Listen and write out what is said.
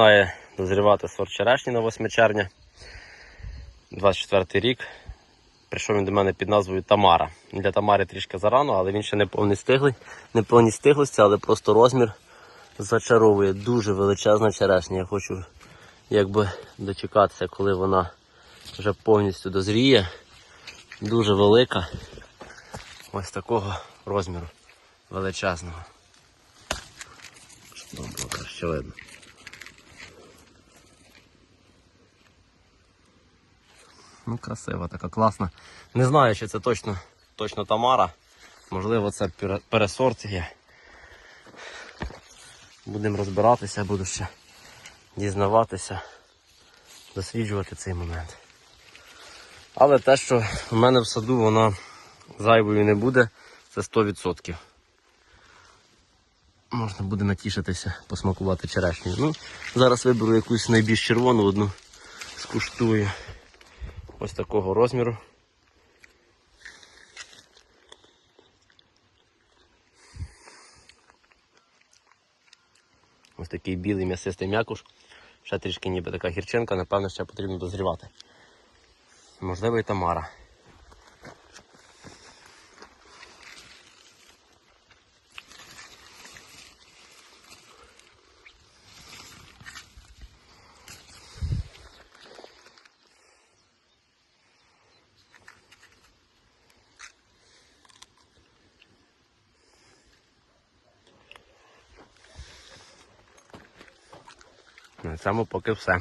Має дозрівати сорт черешні на 8 червня, 24 рік. Прийшов він до мене під назвою Тамара. Для Тамари трішки зарано, але він ще не повний стиглий, не повній стиглості, але просто розмір зачаровує. Дуже величезна черешня. Я хочу якби дочекатися, коли вона вже повністю дозріє. Дуже велика. Ось такого розміру величезного. Було краще видно. Ну, красива, така класна. Не знаю, чи це точно, точно Тамара. Можливо, це пере- пересорт. Будемо розбиратися, буду ще дізнаватися, досліджувати цей момент. Але те, що в мене в саду вона зайвою не буде, це 100%. Можна буде натішитися, посмакувати черешню. Ну, зараз виберу якусь найбільш червону одну, скуштую. Ось такого розміру. Ось такий білий м'ясистий м'якуш. Ще трішки ніби така гірчинка, напевно, ще потрібно дозрівати. Можливо, і Тамара. На цьому поки все.